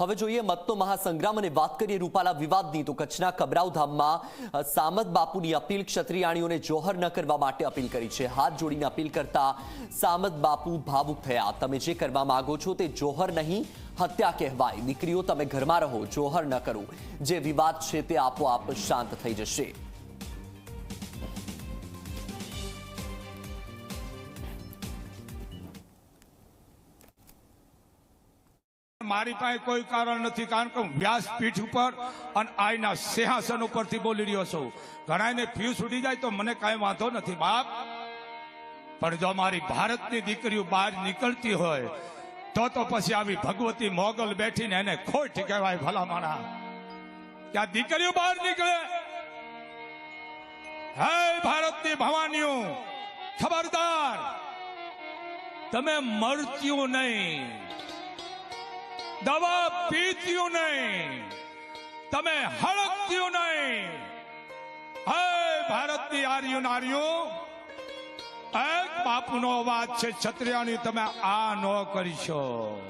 હવે જોઈએ મતનો મહાસંગ્રામ અને વાત કરીએ રૂપાલા વિવાદની, તો કચ્છના કબરાવધામમાં સામત બાપુની અપીલ ક્ષત્રિયાણીઓને જોહર ન કરવા માટે અપીલ કરી છે. હાથ જોડીને અપીલ કરતા સામત બાપુ ભાવુક થયા. તમે જે કરવા માંગો છો તે જોહર નહીં, હત્યા કહેવાય. દીકરીઓ, તમે ઘરમાં રહો, જોહર ન કરો. જે વિવાદ છે તે આપોઆપ શાંત થઈ જશે. મારી પાસે કોઈ કારણ નથી, કારણ કે હું વ્યાસપીઠ ઉપર અને આઈના સિંહાસન ઉપરથી બોલી રહ્યો છું. ઘણાને ફી છૂટી જાય તો મને કાંઈ વાંધો નથી, બાપ. પણ જો મારી ભારતની દીકરીઓ બહાર નીકળતી હોય, તો તો પછી આવી ભગવતી મોગલ બેઠીને એને ખોટ કહેવાય ભલામાણા. આ દીકરીઓ બહાર નીકળે. હે ભારતની ભવાનીઓ, ખબરદાર. તમે મરત્યું નહીં. દવા પીત્યું નહીં. તમે હળકત્યું નહીં. હે ભારતની આર્યું નાર્યું એક બાપુનો અવાજ છે છત્રિયાની તમે આ ન કરીશો